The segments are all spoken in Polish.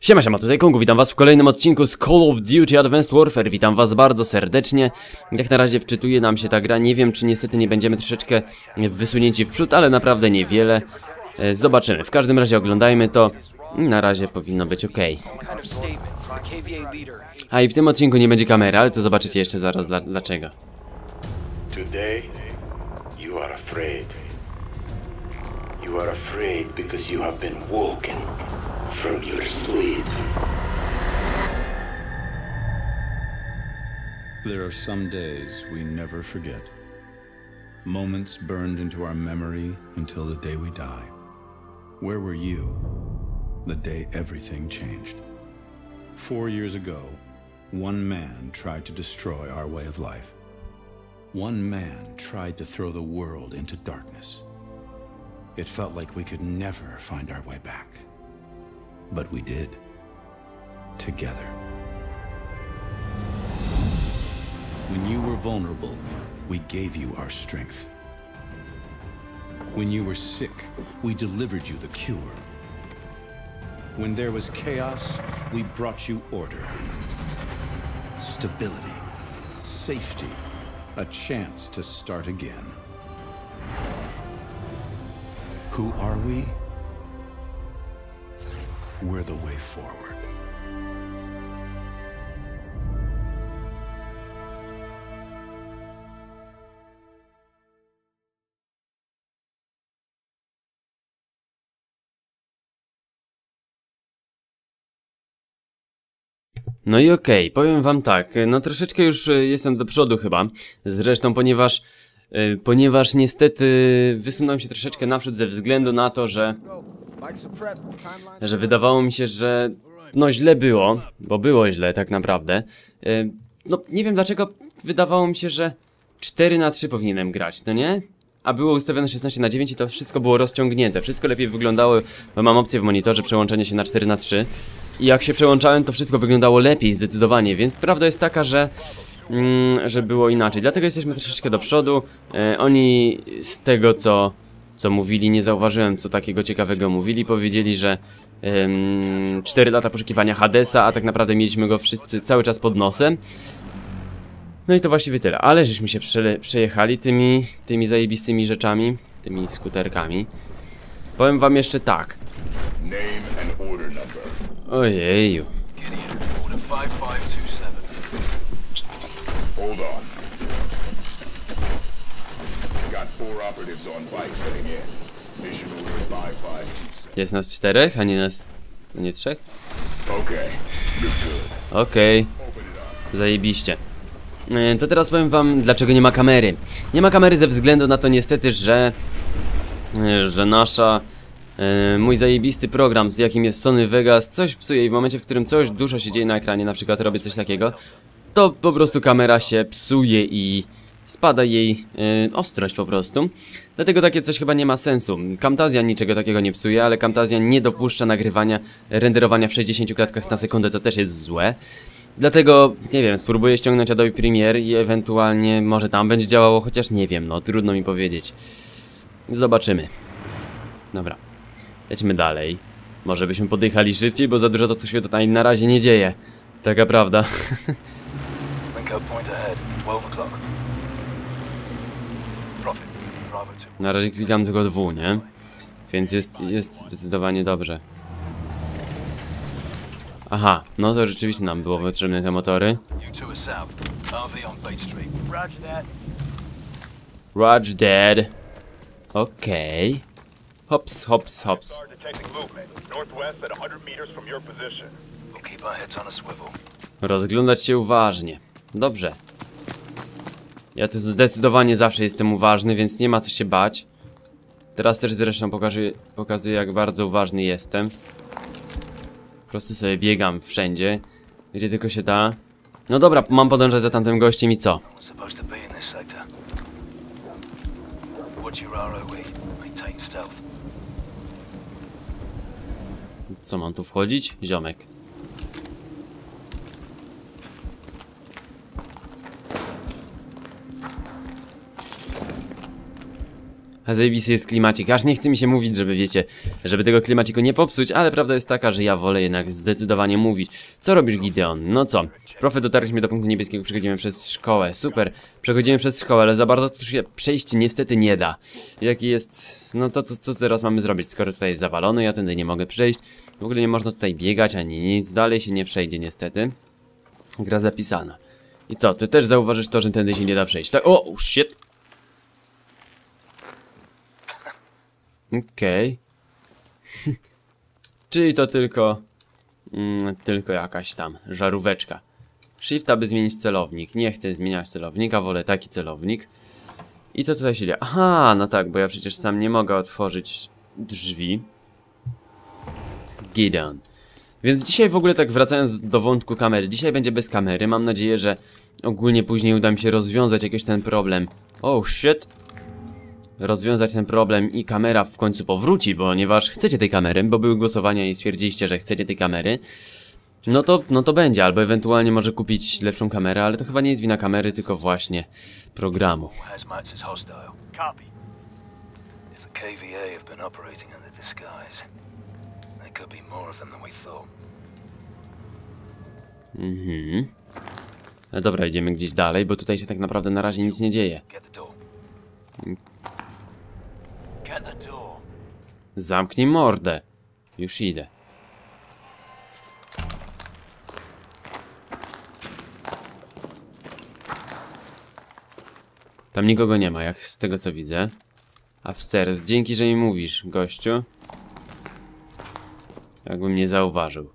Siema, siema, tutaj Kongu, witam was w kolejnym odcinku z Call of Duty Advanced Warfare, witam was bardzo serdecznie. Jak na razie wczytuje nam się ta gra, nie wiem czy niestety nie będziemy troszeczkę wysunięci w przód, ale naprawdę niewiele. E, Zobaczymy, w każdym razie oglądajmy to, na razie powinno być ok. A i w tym odcinku nie będzie kamery, ale to zobaczycie jeszcze zaraz dla, dlaczego. Today, you are afraid. You are afraid because you have been from your sleep. There are some days we never forget. Moments burned into our memory until the day we die. Where were you the day everything changed? Four years ago, one man tried to destroy our way of life. One man tried to throw the world into darkness. It felt like we could never find our way back. But we did. Together. When you were vulnerable, we gave you our strength. When you were sick, we delivered you the cure. When there was chaos, we brought you order, stability, safety, a chance to start again. Who are we? We're the way forward. No i okej, powiem wam tak, no troszeczkę już e, jestem do przodu chyba, zresztą ponieważ, e, ponieważ niestety wysunąłem się troszeczkę naprzód ze względu na to, że, że wydawało mi się, że no źle było, bo było źle tak naprawdę. E, No nie wiem dlaczego wydawało mi się, że 4 na 3 powinienem grać, no nie? A było ustawione 16 na 9 i to wszystko było rozciągnięte. Wszystko lepiej wyglądało, bo mam opcję w monitorze przełączenie się na 4 na 3 I jak się przełączałem, to wszystko wyglądało lepiej, zdecydowanie. Więc prawda jest taka, że, mm, że było inaczej. Dlatego jesteśmy troszeczkę do przodu. E, oni z tego, co, co mówili, nie zauważyłem, co takiego ciekawego mówili. Powiedzieli, że em, 4 lata poszukiwania Hadesa, a tak naprawdę mieliśmy go wszyscy cały czas pod nosem. No i to właściwie tyle, ale żeśmy się przele- przejechali tymi, tymi zajebistymi rzeczami, tymi skuterkami. Powiem wam jeszcze tak. Ojeju. Gideon, order 5527. Hold on. Jest nas czterech, a nie nas... a nie trzech? Okay. Okej. Zajebiście. E, To teraz powiem wam, dlaczego nie ma kamery. Nie ma kamery ze względu na to niestety, że... e, że nasza... e, Mój zajebisty program, z jakim jest Sony Vegas, coś psuje i w momencie, w którym coś dużo się dzieje na ekranie, na przykład robię coś takiego, to po prostu kamera się psuje i spada jej e, ostrość po prostu. Dlatego takie coś chyba nie ma sensu. Camtasia niczego takiego nie psuje, ale Camtasia nie dopuszcza nagrywania, renderowania w 60 klatkach na sekundę, co też jest złe. Dlatego, nie wiem, spróbuję ściągnąć Adobe Premiere i ewentualnie może tam będzie działało, chociaż nie wiem, no trudno mi powiedzieć. Zobaczymy. Dobra, lećmy dalej. Może byśmy podjechali szybciej, bo za dużo to tu się tutaj na razie nie dzieje. Taka prawda. Na razie klikam tylko dwu, nie? Więc jest, jest zdecydowanie dobrze. Aha, no to rzeczywiście nam było potrzebne te motory. Roger dead. Okej. Hops, hops, hops. Are detecting movement. Northwest at 100 meters from your position. We'll keep our heads on a swivel. Rozglądać się uważnie. Dobrze. Ja to zdecydowanie zawsze jestem uważny, więc nie ma co się bać. Teraz też zresztą pokażę, pokazuję jak bardzo uważny jestem. Po prostu sobie biegam wszędzie, gdzie tylko się da. No dobra, mam podążać za tamtym gościem i co? Stealth. Co mam tu wchodzić? Ziomek. Zajebisty jest klimacik, aż nie chce mi się mówić, żeby wiecie, żeby tego klimaciku nie popsuć, ale prawda jest taka, że ja wolę jednak zdecydowanie mówić. Co robisz Gideon? No co? Profet dotarliśmy do punktu niebieskiego, przechodzimy przez szkołę, super. Przechodzimy przez szkołę, ale za bardzo tu się przejść niestety nie da. Jaki jest... no to co, teraz mamy zrobić, skoro tutaj jest zawalony, ja tędy nie mogę przejść. W ogóle nie można tutaj biegać ani nic, dalej się nie przejdzie niestety. Gra zapisana. I co, ty też zauważysz to, że tędy się nie da przejść, tak? O, oh, shit! Okej. Czyli to tylko... Mm, tylko jakaś tam żaróweczka. Shift, aby zmienić celownik. Nie chcę zmieniać celownika, wolę taki celownik. I to tutaj się dzieje. Aha, no tak, bo ja przecież sam nie mogę otworzyć drzwi. Gideon. Więc dzisiaj w ogóle tak wracając do wątku kamery. Dzisiaj będzie bez kamery. Mam nadzieję, że ogólnie później uda mi się rozwiązać jakiś ten problem. Oh shit. Rozwiązać ten problem i kamera w końcu powróci, ponieważ chcecie tej kamery, bo były głosowania i stwierdziliście, że chcecie tej kamery. No to, no to będzie, albo ewentualnie może kupić lepszą kamerę, ale to chyba nie jest wina kamery, tylko właśnie programu. Hazmat's is hostile. Copy. If the KVA have been operating under disguise, there could be more of them than we thought. Mhm. No dobra, idziemy gdzieś dalej, bo tutaj się tak naprawdę na razie nic nie dzieje. Zamknij mordę. Już idę. Tam nikogo nie ma, jak z tego co widzę. Upstairs, dzięki, że mi mówisz, gościu. Jakbym nie zauważył.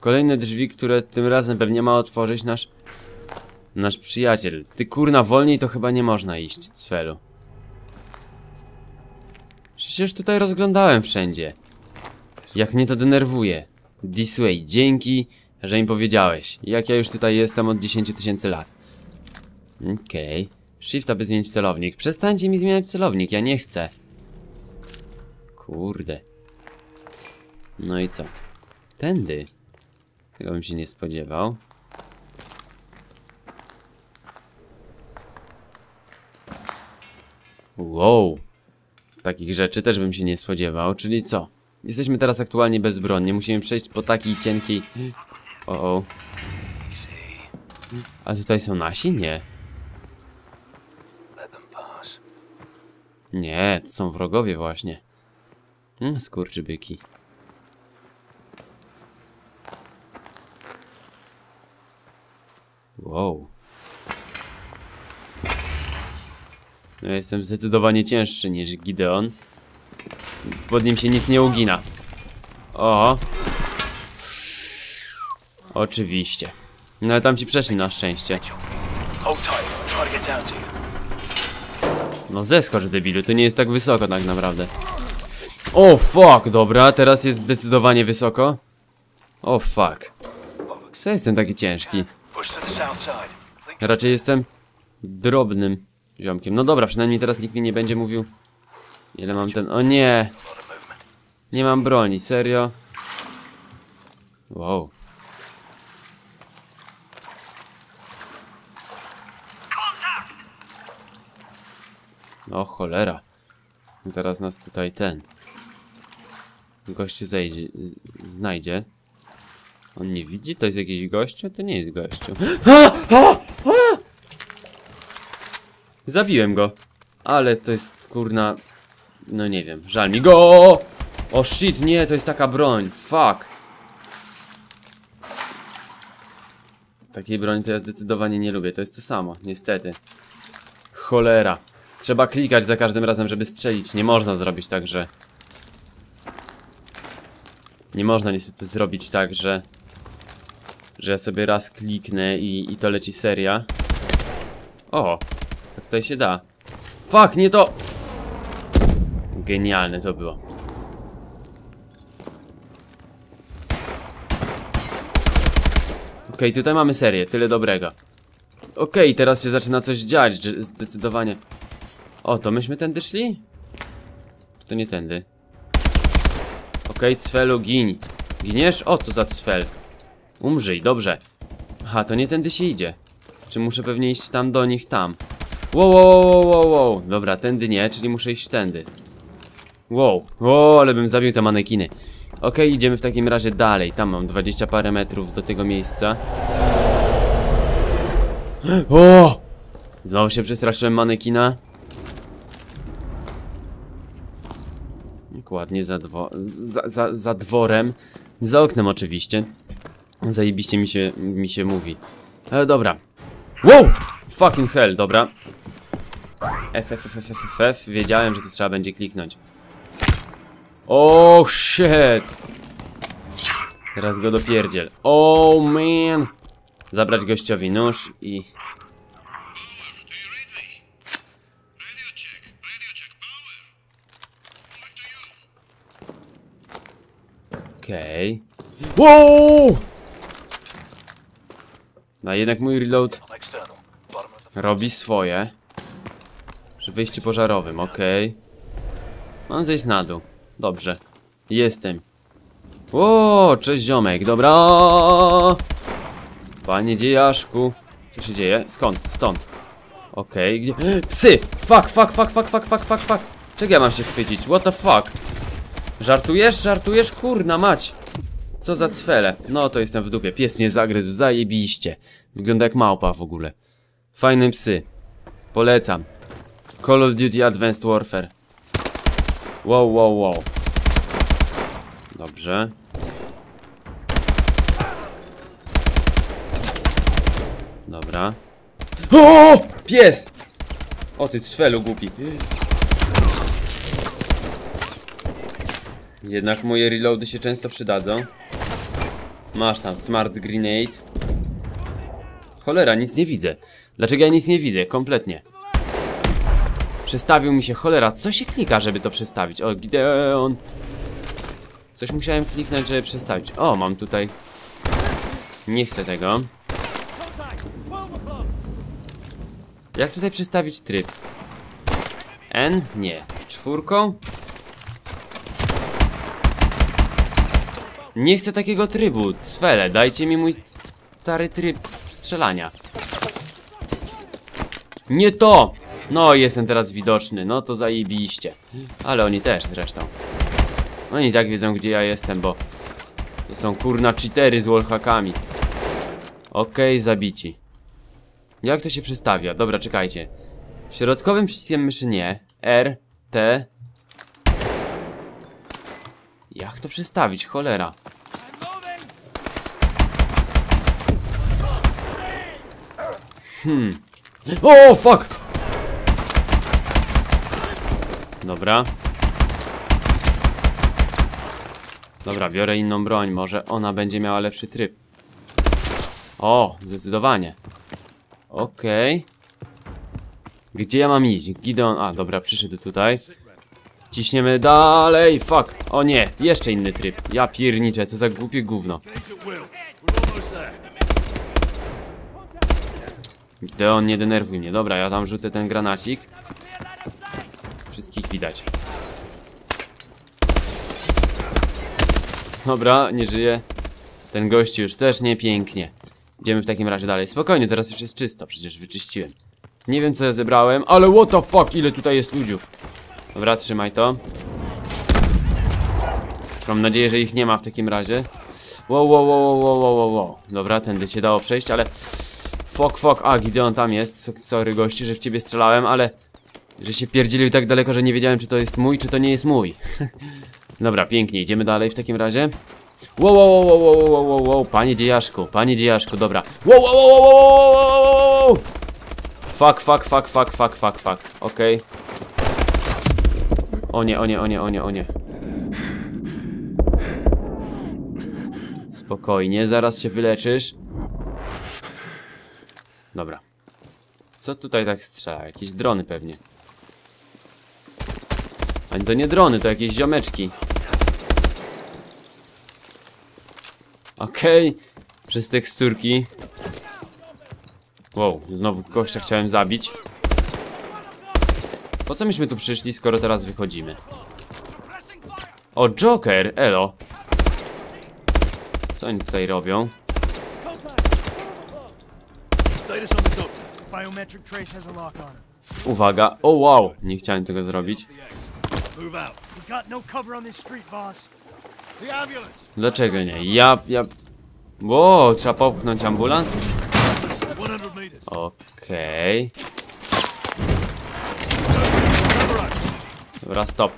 Kolejne drzwi, które tym razem pewnie ma otworzyć nasz... Nasz przyjaciel. Ty kurna, wolniej to chyba nie można iść, Cfelu. Przecież tutaj rozglądałem wszędzie. Jak mnie to denerwuje. This way, dzięki, że mi powiedziałeś. Jak ja już tutaj jestem od 10 tysięcy lat. Okej. Okay. Shift, aby zmienić celownik. Przestańcie mi zmieniać celownik, ja nie chcę. Kurde. No i co? Tędy. Tego bym się nie spodziewał. Wow. Takich rzeczy też bym się nie spodziewał, czyli co? Jesteśmy teraz aktualnie bezbronni, musimy przejść po takiej cienkiej... O, o. A tutaj są nasi? Nie. Nie, to są wrogowie właśnie. Hmm, skurczybyki. Wow. No, jestem zdecydowanie cięższy niż Gideon. Pod nim się nic nie ugina. O. Oczywiście. No ale tam ci przeszli na szczęście. No zeskocz debilu, to nie jest tak wysoko tak naprawdę. O fuck, dobra, teraz jest zdecydowanie wysoko. O fuck. Co jestem taki ciężki? Raczej jestem drobnym ziomkiem. No dobra, przynajmniej teraz nikt mi nie będzie mówił ile mam ten... O nie! Nie mam broni, serio? Wow. O cholera. Zaraz nas tutaj ten. Gościu zejdzie, znajdzie. On nie widzi? To jest jakiś gościu? To nie jest gościu. Zabiłem go. Ale to jest kurna... No nie wiem, żal mi go! O shit, nie, to jest taka broń. Fuck. Takiej broni to ja zdecydowanie nie lubię. To jest to samo, niestety. Cholera. Trzeba klikać za każdym razem, żeby strzelić. Nie można zrobić tak, że... Nie można niestety zrobić tak, że... Że ja sobie raz kliknę i, i to leci seria. O! Tak tutaj się da. Fuck, nie to... Genialne to było. Okej, tutaj mamy serię, tyle dobrego. Okej, teraz się zaczyna coś dziać, zdecydowanie. O, to myśmy tędy szli? To nie tędy? Okej, Cfelu, gin. Giniesz? O, co za Cfel. Umrzyj, dobrze. Aha, to nie tędy się idzie. Czy muszę pewnie iść tam do nich tam? Wow, wow, wow, wow, wow. Dobra, tędy nie, czyli muszę iść tędy. Wow, o, ale bym zabił te manekiny. Okej, idziemy w takim razie dalej. Tam mam 20 parę metrów do tego miejsca. O! Znowu się przestraszyłem manekina. Dokładnie za, dwo za, za, za dworem. Za oknem oczywiście. Zajebiście mi się, mi się mówi. Ale dobra. Wow! Fucking hell, dobra. F, F, F, F, F, F, F. Wiedziałem, że tu trzeba będzie kliknąć. Oh shit! Teraz go dopierdziel. Oh man! Zabrać gościowi nóż i... Okej. Wow! No jednak mój reload robi swoje. Wyjściu pożarowym, okej. Mam zejść na dół. Dobrze. Jestem. O, cześć ziomek, dobra. Panie dziejaszku. Co się dzieje? Skąd? Stąd. Okej, gdzie? Psy! Fuck, fuck, fuck, fuck, fuck, fuck, fuck, fuck. Czego ja mam się chwycić? What the fuck? Żartujesz? Żartujesz? Kurna mać. Co za cwele. No to jestem w dupie. Pies nie zagryzł, zajebiście. Wygląda jak małpa w ogóle. Fajne psy. Polecam. Call of Duty Advanced Warfare. Wow, wow, wow. Dobrze. Dobra. O! Pies! O ty cwelu głupi. Jednak moje reloady się często przydadzą. Masz tam smart grenade. Cholera, nic nie widzę. Dlaczego ja nic nie widzę? Kompletnie. Przestawił mi się, cholera, co się klika, żeby to przestawić? O, Gideon. Coś musiałem kliknąć, żeby przestawić. O, mam tutaj. Nie chcę tego. Jak tutaj przestawić tryb? N? Nie. Czwórką? Nie chcę takiego trybu. Cwele, dajcie mi mój stary tryb strzelania. Nie to! No, jestem teraz widoczny, no to zajebiście. Ale oni też zresztą. Oni tak wiedzą, gdzie ja jestem, bo to są kurna cheatery z wallhackami. Okej, zabici. Jak to się przestawia? Dobra, czekajcie. Środkowym przyciskiem myszy nie. R, T. Jak to przestawić? Cholera. Hmm. O, fuck! Dobra. Dobra, biorę inną broń, może ona będzie miała lepszy tryb. O, zdecydowanie. Okej. Gdzie ja mam iść? Gideon... A, dobra, przyszedł tutaj. Ciśniemy dalej, fuck. O nie, jeszcze inny tryb. Ja pierniczę, co za głupie gówno. Gideon, nie denerwuj mnie. Dobra, ja tam rzucę ten granacik. Wszystkich widać. Dobra, nie żyje. Ten gość już też nie pięknie. Idziemy w takim razie dalej. Spokojnie, teraz już jest czysto, przecież wyczyściłem. Nie wiem co ja zebrałem, ale what the fuck, ile tutaj jest ludziów. Dobra, trzymaj to. Mam nadzieję, że ich nie ma w takim razie. Wow, wow, wow, wow, wow, wow, wow. Dobra, tędy się dało przejść, ale... Fuck, fuck, a Gideon tam jest. Sorry gości, że w ciebie strzelałem, ale... Że się wpierdzielił tak daleko, że nie wiedziałem czy to jest mój, czy to nie jest mój. Dobra, pięknie, idziemy dalej w takim razie. Wow, wow, wow, wow, wow, wow, wow, panie dziejaszku, panie dziejaszku, dobra. Wow, wow, wow, wow, wow, wow. Fuck, fuck, fuck, fuck, fuck, fuck, fuck, okej. O nie, o nie, o nie, o nie, o nie. Spokojnie, zaraz się wyleczysz. Dobra. Co tutaj tak strzela? Jakieś drony pewnie. Ani to nie drony, to jakieś ziomeczki. Okej. Przez teksturki. Wow, znowu gościa chciałem zabić. Po co myśmy tu przyszli, skoro teraz wychodzimy? O, Joker! Elo! Co oni tutaj robią? Uwaga, o wow, nie chciałem tego zrobić. Move out. We got no cover on this street, boss. The ambulance. Dlaczego nie? Ja, ja... Wow, trzeba popchnąć ambulans? 100 meters. Okej. Dobra, stop.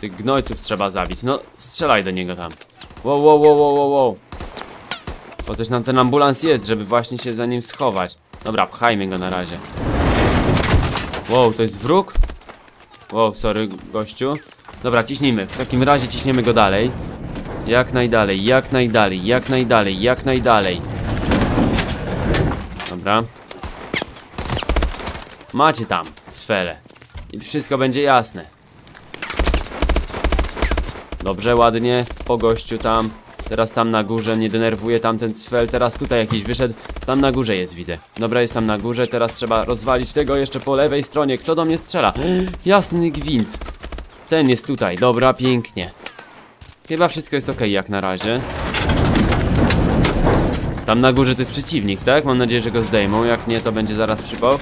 Tych gnojców trzeba zabić. No, strzelaj do niego tam. Wow, wow, wow, wow, wow. Po coś nam ten ambulans jest, żeby właśnie się za nim schować. Dobra, pchajmy go na razie. Wow, to jest wróg? Wow, sorry, gościu. Dobra, ciśnijmy. W takim razie ciśniemy go dalej. Jak najdalej, jak najdalej, jak najdalej, jak najdalej. Dobra. Macie tam sferę. I wszystko będzie jasne. Dobrze, ładnie. Po gościu tam. Teraz tam na górze mnie denerwuje tamten cfel. Teraz tutaj jakiś wyszedł. Tam na górze jest, widzę. Dobra, jest tam na górze. Teraz trzeba rozwalić tego jeszcze po lewej stronie. Kto do mnie strzela? Jasny gwint. Ten jest tutaj. Dobra, pięknie. Chyba wszystko jest ok jak na razie. Tam na górze to jest przeciwnik, tak? Mam nadzieję, że go zdejmą. Jak nie, to będzie zaraz przypał.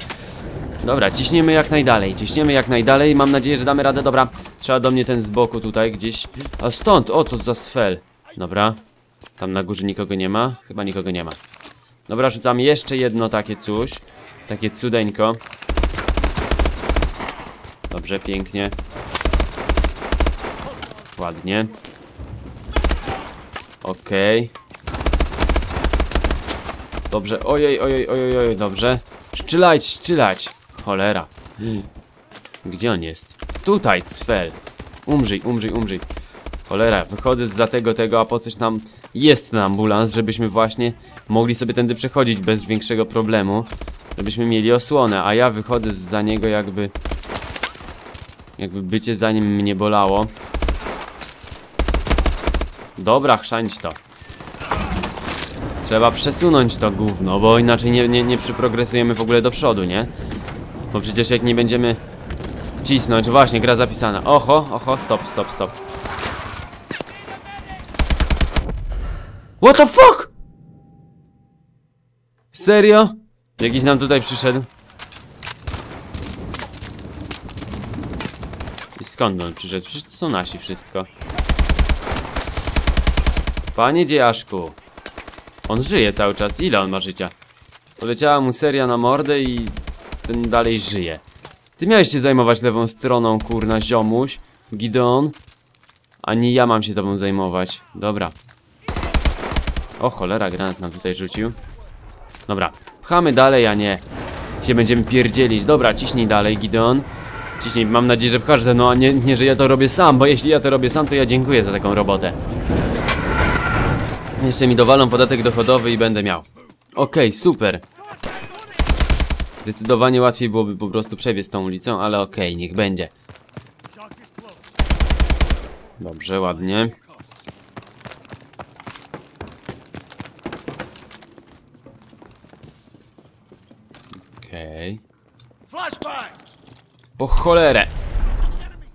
Dobra, ciśniemy jak najdalej. Ciśniemy jak najdalej. Mam nadzieję, że damy radę. Dobra, trzeba do mnie ten z boku tutaj gdzieś. A stąd, o za sfel. Dobra. Tam na górze nikogo nie ma? Chyba nikogo nie ma. Dobra, rzucam jeszcze jedno takie coś. Takie cudeńko. Dobrze, pięknie. Ładnie. Okej. Dobrze, ojej, ojej, ojej, ojej, dobrze. Szczylać, szczylać. Cholera. Gdzie on jest? Tutaj, cfel. Umrzyj, umrzyj, umrzyj. Cholera, wychodzę za tego, tego, a po coś tam jest ten ambulans, żebyśmy właśnie mogli sobie tędy przechodzić bez większego problemu. Żebyśmy mieli osłonę, a ja wychodzę za niego jakby... Jakby bycie za nim mnie bolało. Dobra, chrzęć to. Trzeba przesunąć to gówno, bo inaczej nie, nie, nie przyprogresujemy w ogóle do przodu, nie? Bo przecież jak nie będziemy cisnąć, właśnie, gra zapisana. Oho, oho, stop, stop, stop. What the fuck? Serio? Jakiś nam tutaj przyszedł? I skąd on przyszedł? Przecież to są nasi wszystko. Panie dziejaszku. On żyje cały czas. Ile on ma życia? Poleciała mu seria na mordę i ten dalej żyje. Ty miałeś się zajmować lewą stroną, kurna, ziomuś. Gideon. A nie ja mam się tobą zajmować. Dobra. O cholera, granat nam tutaj rzucił. Dobra, pchamy dalej, a nie się będziemy pierdzielić. Dobra, ciśnij dalej, Gideon. Ciśnij, mam nadzieję, że pchasz ze mną, a nie, nie, że ja to robię sam, bo jeśli ja to robię sam, to ja dziękuję za taką robotę. Jeszcze mi dowalą podatek dochodowy i będę miał. Okej, super. Zdecydowanie łatwiej byłoby po prostu przebiec tą ulicą, ale okej, niech będzie. Dobrze, ładnie. Okej. Flashbang! Po cholerę.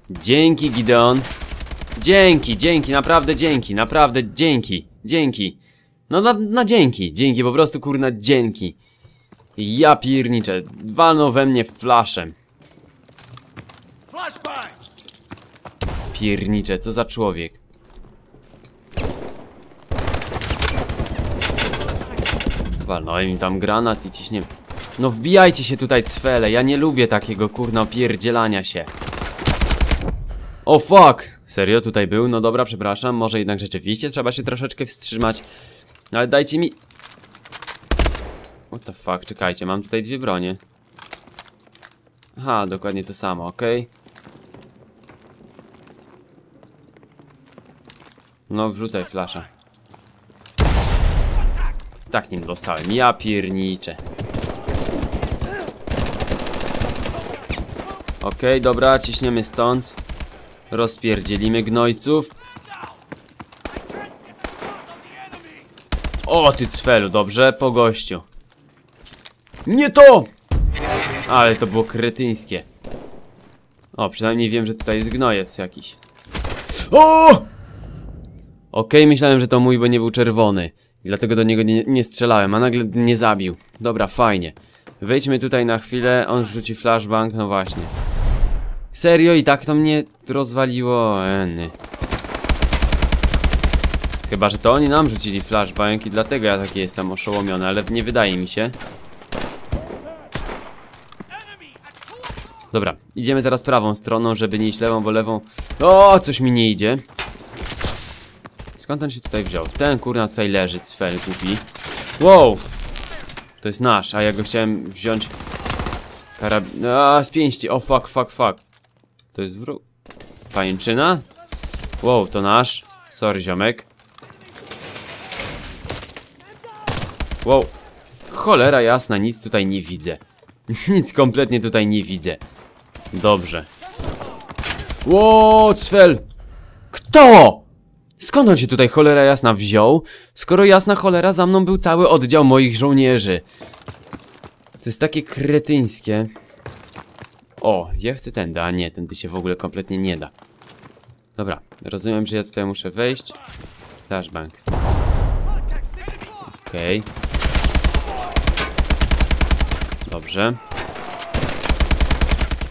Dzięki, Gideon. Dzięki, dzięki, naprawdę dzięki, naprawdę dzięki, dzięki. No, na, na dzięki, dzięki, po prostu kurna dzięki. Ja pierniczę, walną we mnie flaszem. Pierniczę, co za człowiek. Walnąłem im tam granat i ciśnie. No wbijajcie się tutaj cwele, ja nie lubię takiego kurna opierdzielania się. O fuck! Serio tutaj był? No dobra, przepraszam, może jednak rzeczywiście trzeba się troszeczkę wstrzymać. Ale dajcie mi... What the fuck, czekajcie, mam tutaj dwie bronie. Aha, dokładnie to samo, okej. No, wrzucaj flasza. Tak nim dostałem. Ja pierniczę. Okej, dobra, ciśniemy stąd. Rozpierdzielimy gnojców. O, ty cfelu, dobrze, po gościu. Nie to! Ale to było kretyńskie. O, przynajmniej wiem, że tutaj jest gnojec jakiś. O! Okej, myślałem, że to mój, bo nie był czerwony. Dlatego do niego nie, nie strzelałem, a nagle nie zabił. Dobra, fajnie. Wejdźmy tutaj na chwilę, on rzuci flashbang, no właśnie. Serio i tak to mnie rozwaliło, eny. Chyba, że to oni nam rzucili flashbang i dlatego ja taki jestem oszołomiony, ale nie wydaje mi się. Dobra, idziemy teraz prawą stroną, żeby nie iść lewą, bo lewą... O, coś mi nie idzie. Skąd on się tutaj wziął? Ten kurna tutaj leży, cfel głupi. Wow! To jest nasz, a ja go chciałem wziąć... Karabin... A, z pięści, o fuck, fuck, fuck. To jest wróg... Pajęczyna? Wow, to nasz. Sorry, ziomek. Wow. Cholera jasna, nic tutaj nie widzę. nic kompletnie tutaj nie widzę. Dobrze. Ło, cfel! Kto? Skąd on się tutaj cholera jasna wziął? Skoro jasna cholera za mną był cały oddział moich żołnierzy. To jest takie kretyńskie. O, ja chcę tędy, a nie, tędy się w ogóle kompletnie nie da. Dobra, rozumiem, że ja tutaj muszę wejść. Flashbang. Okej. Dobrze.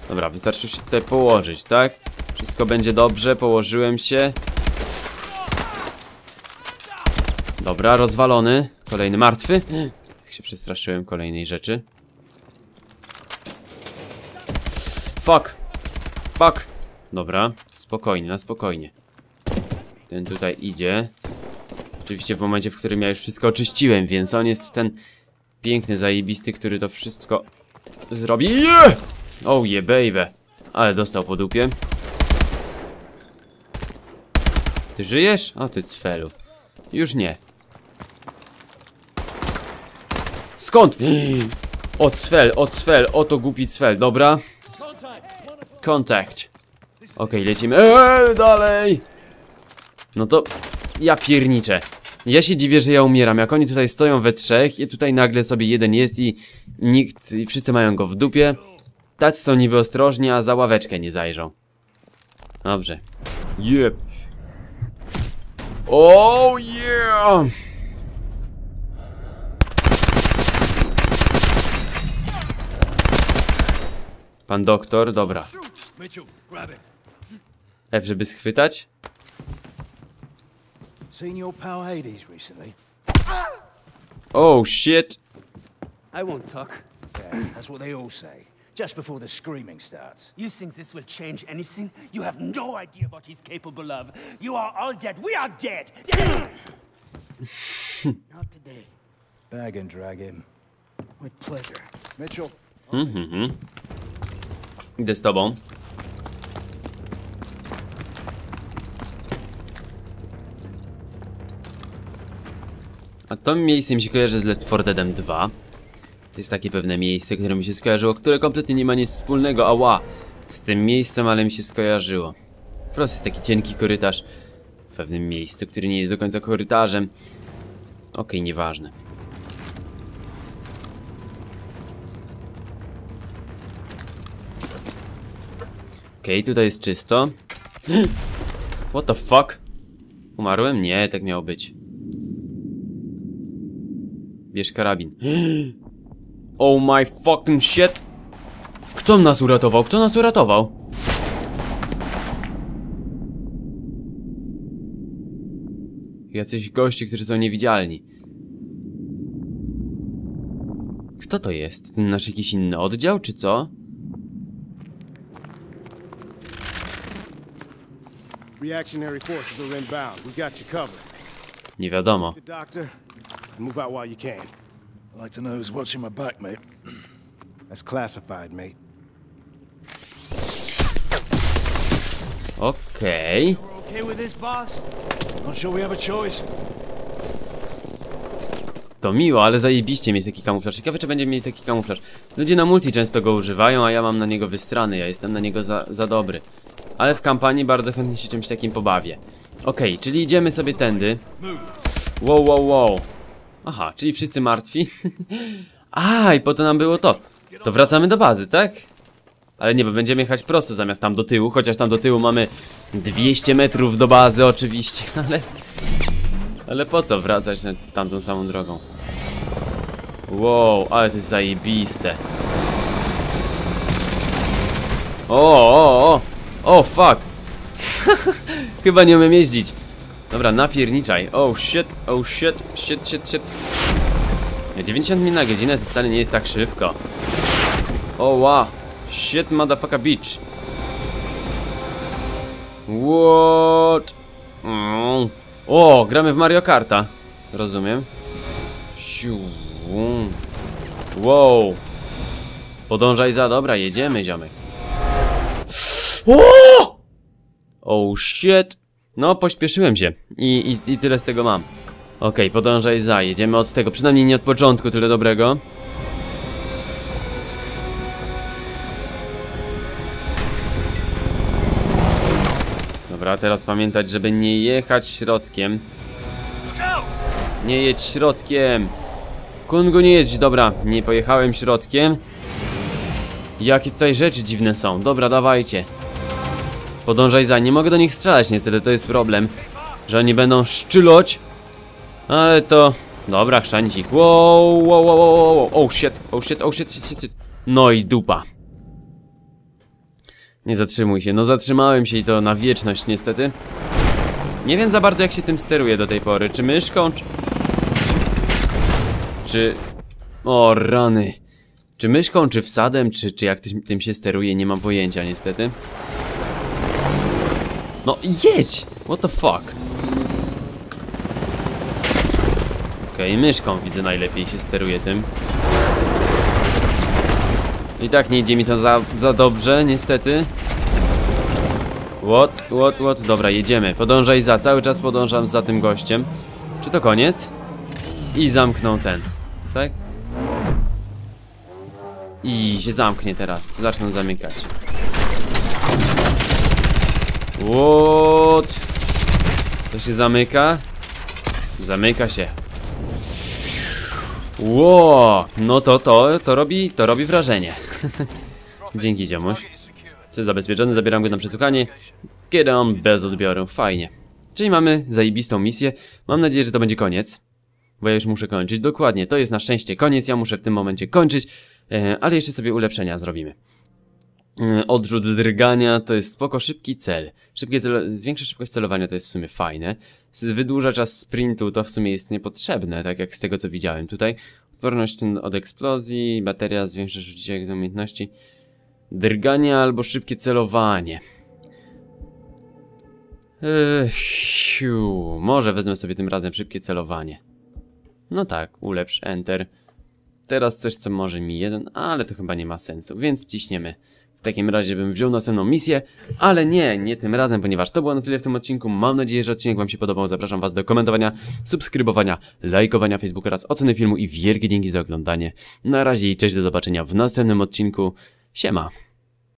Dobra, wystarczy się tutaj położyć, tak? Wszystko będzie dobrze, położyłem się. Dobra, rozwalony. Kolejny martwy. Jak się przestraszyłem kolejnej rzeczy. Fuck. Fuck. Dobra, spokojnie, na spokojnie. Ten tutaj idzie. Oczywiście w momencie, w którym ja już wszystko oczyściłem, więc on jest ten piękny, zajebisty, który to wszystko zrobi. Yeah! Oh yeah, baby. Ale dostał po dupie. Ty żyjesz? O ty cfelu. Już nie. Skąd? O cfel, o cfel, oto głupi cfel, dobra. Kontakt. Okej, lecimy. Eee, dalej. No to ja pierniczę. Ja się dziwię, że ja umieram. Jak oni tutaj stoją we trzech i tutaj nagle sobie jeden jest i nikt, i wszyscy mają go w dupie. Tacy są niby ostrożni, a za ławeczkę nie zajrzą. Dobrze. Yep. Oh yeah! Pan doktor, dobra. F, żeby schwytać. Oh shit. I won't talk. Yeah, that's what they all say. Just before the screaming starts. You think this will change anything? You have no idea what he's capable of. You are all dead. We are dead. Not today. Bag and drag him. With pleasure. Mitchell, Idę z tobą. A to miejsce mi się kojarzy z Left 4 Deadem 2. To jest takie pewne miejsce, które mi się skojarzyło, które kompletnie nie ma nic wspólnego, ała, z tym miejscem, ale mi się skojarzyło. Po prostu jest taki cienki korytarz w pewnym miejscu, który nie jest do końca korytarzem. Okej, nieważne. Okej, tutaj jest czysto. What the fuck? Umarłem? Nie, tak miało być. Bierz karabin. Oh my fucking shit! Kto nas uratował? Kto nas uratował? Jacyś goście, którzy są niewidzialni. Kto to jest? Nasz jakiś inny oddział, czy co? Reactionary forces are inbound. We got you covered. Nie wiadomo. Doctor, move out while you can. I'd like to know who's watching my back, mate. That's classified, mate. Okej. We're okay with this, boss? Not sure we have a choice. To miło, ale zajebiście mieć taki kamuflaż. Ciekawe, czy będziemy mieli taki kamuflaż. Ludzie na multi często go używają, a ja mam na niego wystrany. Ja jestem na niego za, za dobry. Ale w kampanii bardzo chętnie się czymś takim pobawię. Okej, czyli idziemy sobie tędy. Wow, wow, wow. Aha, czyli wszyscy martwi. A, i po to nam było to. To wracamy do bazy, tak? Ale nie, bo będziemy jechać prosto zamiast tam do tyłu, chociaż tam do tyłu mamy 200 metrów do bazy oczywiście, ale... Ale po co wracać na tamtą samą drogą? Wow, ale to jest zajebiste. O, o, o! O, fuck! Chyba nie umiem jeździć. Dobra, napierniczaj. Oh shit, oh shit, shit, shit, shit. 90 mil na godzinę to wcale nie jest tak szybko. O, wow. Shit, motherfucker bitch. What? Mm. O, gramy w Mario Karta. Rozumiem. Wow. Podążaj za, dobra, jedziemy, ziomek. O! Oh shit. No, pośpieszyłem się. I, i, i tyle z tego mam. Okej, podążaj za, jedziemy od tego, przynajmniej nie od początku, tyle dobrego. Dobra, teraz pamiętać, żeby nie jechać środkiem. Nie jedź środkiem. Kungu nie jedź, dobra, nie pojechałem środkiem. Jakie tutaj rzeczy dziwne są, dobra, dawajcie. Podążaj za, nie mogę do nich strzelać niestety, to jest problem. Że oni będą szczyloć. Ale to... Dobra, chrzanić Wow, wow, wow, wow, wow, oh shit, oh shit, oh shit, shit, shit, shit. No i dupa. Nie zatrzymuj się, no zatrzymałem się i to na wieczność niestety. Nie wiem za bardzo jak się tym steruje do tej pory, czy myszką, czy... Czy... O, rany. Czy myszką, czy wsadem, czy, czy jak tym się steruje, nie mam pojęcia niestety. No jedź! What the fuck? Okej, okay, myszką widzę najlepiej się steruje tym. I tak nie idzie mi to za, za dobrze, niestety. What, what, what? Dobra, jedziemy. Podążaj za, cały czas podążam za tym gościem. Czy to koniec? I zamknął ten. Tak? I się zamknie teraz. Zaczną zamykać. What? To się zamyka? Zamyka się. Ło, no to to, to robi, to robi wrażenie. Dzięki ziomuś. Cel zabezpieczony, zabieram go na przesłuchanie. Kiedy on bez odbioru, fajnie. Czyli mamy zajebistą misję. Mam nadzieję, że to będzie koniec. Bo ja już muszę kończyć. Dokładnie, to jest na szczęście koniec. Ja muszę w tym momencie kończyć. E, ale jeszcze sobie ulepszenia zrobimy. E, odrzut drgania to jest spoko, szybki cel. Szybkie cel, zwiększa szybkość celowania, to jest w sumie fajne. Wydłuża czas sprintu, to w sumie jest niepotrzebne, tak jak z tego co widziałem tutaj. Odporność od eksplozji, bateria zwiększa życie z umiejętności. Drganie albo szybkie celowanie. Ech. Może wezmę sobie tym razem szybkie celowanie. No tak, ulepsz, enter. Teraz coś, co może mi jeden, ale to chyba nie ma sensu, więc ciśniemy. W takim razie bym wziął następną misję, ale nie, nie tym razem, ponieważ to było na tyle w tym odcinku. Mam nadzieję, że odcinek wam się podobał. Zapraszam was do komentowania, subskrybowania, lajkowania Facebooka oraz oceny filmu i wielkie dzięki za oglądanie. Na razie i cześć, do zobaczenia w następnym odcinku. Siema!